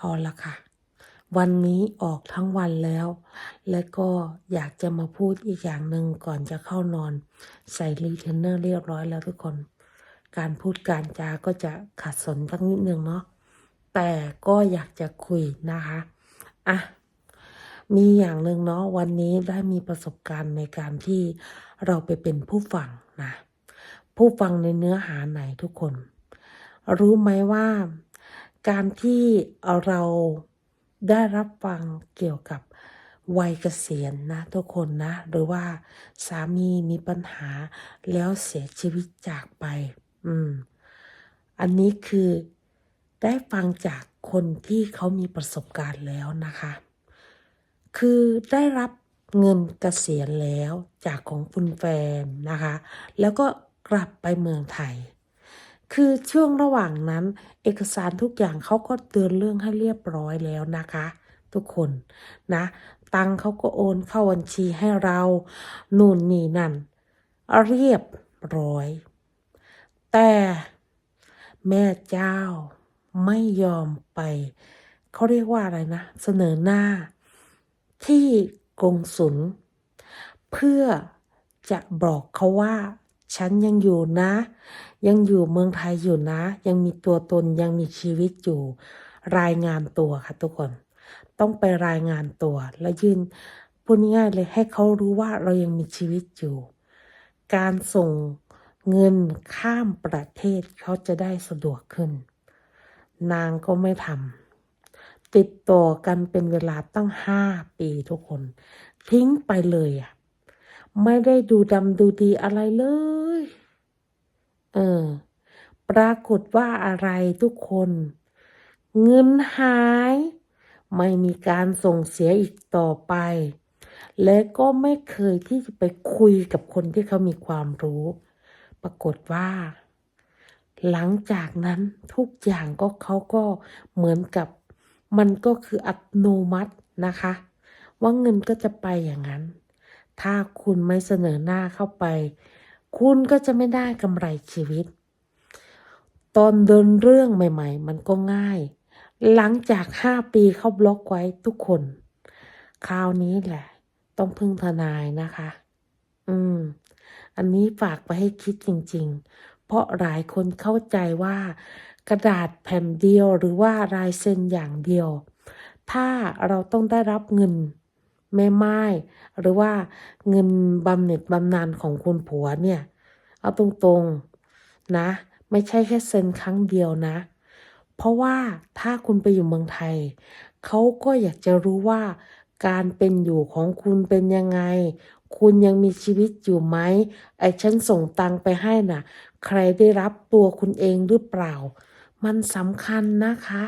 เอละค่ะ วันนี้ออกทั้งวันแล้ว และก็อยากจะมาพูดอีกอย่างหนึ่งก่อนจะเข้านอน ใส่รีเทนเนอร์เรียบร้อยแล้วทุกคน การพูดการจาก็จะขัดสนสักนิดนึงเนาะแต่ก็อยากจะคุยนะคะอะมีอย่างหนึ่งเนาะวันนี้ได้มีประสบการณ์ในการที่เราไปเป็นผู้ฟังนะผู้ฟังในเนื้อหาไหนทุกคน รู้ไหมว่า การที่เราได้รับฟังเกี่ยวกับวัยเกษียณนะทุกคนนะ หรือว่าสามีมีปัญหาแล้วเสียชีวิตจากไป อืม อันนี้คือได้ฟังจากคนที่เขามีประสบการณ์แล้วนะคะ คือได้รับเงินเกษียณแล้วจากของคุณแฟนนะคะ แล้วก็กลับไปเมืองไทย คือช่วงระหว่างนั้น เอกสารทุกอย่างเขาก็เตือนเรื่องให้เรียบร้อยแล้วนะคะ ทุกคนนะ ตังเขาก็โอนเข้าบัญชีให้เรานู่นนี่นั่น เรียบร้อย แต่แม่เจ้าไม่ยอมไป เขาเรียกว่าอะไรนะ เสนอหน้า ที่กงสุลเพื่อจะบอกเขาว่า ฉันยังอยู่นะ ยังอยู่เมืองไทยอยู่นะ ยังมีตัวตนยังมีชีวิตอยู่ รายงานตัวค่ะทุกคน ต้องไปรายงานตัว และยื่นพูดง่ายเลยให้เขารู้ว่าเรายังมีชีวิตอยู่ การส่งเงินข้ามประเทศเขาจะได้สะดวกขึ้น นางก็ไม่ทำติดต่อกันเป็นเวลาตั้งห้าปีทุกคน ทิ้งไปเลยอะ ไม่ได้ดูดำดูดีอะไรเลย เออ ปรากฏว่าอะไรทุกคน เงินหาย ไม่มีการส่งเสียอีกต่อไป และก็ไม่เคยที่จะไปคุยกับคนที่เขามีความรู้ ปรากฏว่า หลังจากนั้นทุกอย่างก็เขาก็เหมือนกับ มันก็คืออัตโนมัตินะคะ ว่าเงินก็จะไปอย่างนั้น ถ้าคุณไม่เสนอหน้าเข้าไป คุณก็จะไม่ได้กำไรชีวิต ตอนเดินเรื่องใหม่ ๆ มันก็ง่าย หลังจากห้าปีเข้าบล็อกไว้ทุกคน คราวนี้แหละ ต้องพึ่งทนายนะคะ อืม อันนี้ฝากไปให้คิดจริง ๆ เพราะหลายคนเข้าใจว่า กระดาษแผ่นเดียวหรือว่าลายเซ็นอย่างเดียว ถ้าเราต้องได้รับเงิน แม่ไม้หรือว่าเงินบำเหน็จบำนาญของคุณผัวเนี่ย เอาตรงๆนะ ไม่ใช่แค่เซ็นครั้งเดียวนะ เพราะว่าถ้าคุณไปอยู่เมืองไทย เขาก็อยากจะรู้ว่าการเป็นอยู่ของคุณเป็นยังไง คุณยังมีชีวิตอยู่ไหม ไอ้ฉันส่งตังไปให้น่ะ ใครได้รับตัวคุณเองหรือเปล่า มันสำคัญนะคะ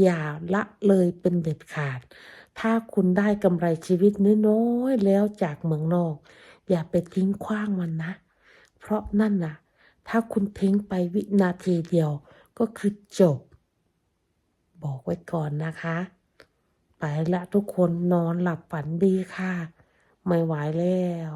อย่าละเลยเป็นเด็ดขาด ถ้าคุณได้กำไรชีวิตน้อยๆแล้วจากเมืองนอก อย่าไปทิ้งขว้างมันนะ เพราะนั่นน่ะ ถ้าคุณทิ้งไปวินาทีเดียวก็คือจบ บอกไว้ก่อนนะคะ ไปละทุกคนนอนหลับฝันดีค่ะ ไม่ไหวแล้ว